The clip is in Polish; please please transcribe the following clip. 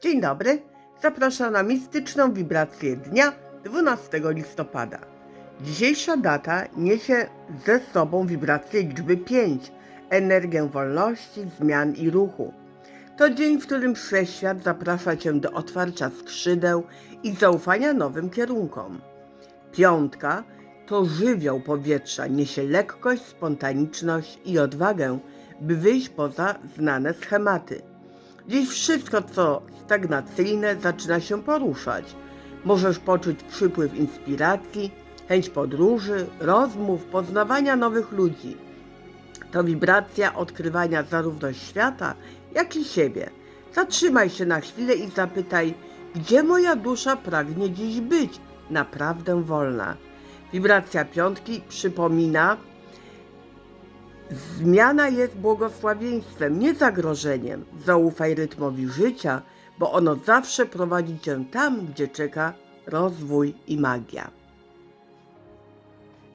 Dzień dobry, zapraszam na mistyczną wibrację dnia 12 listopada. Dzisiejsza data niesie ze sobą wibrację liczby 5, energię wolności, zmian i ruchu. To dzień, w którym Wszechświat zaprasza Cię do otwarcia skrzydeł i zaufania nowym kierunkom. Piątka to żywioł powietrza, niesie lekkość, spontaniczność i odwagę, by wyjść poza znane schematy. Dziś wszystko, co stagnacyjne, zaczyna się poruszać. Możesz poczuć przypływ inspiracji, chęć podróży, rozmów, poznawania nowych ludzi. To wibracja odkrywania zarówno świata, jak i siebie. Zatrzymaj się na chwilę i zapytaj, gdzie moja dusza pragnie dziś być, naprawdę wolna. Wibracja piątki przypomina, Zmiana jest błogosławieństwem, nie zagrożeniem. Zaufaj rytmowi życia, bo ono zawsze prowadzi cię tam, gdzie czeka rozwój i magia.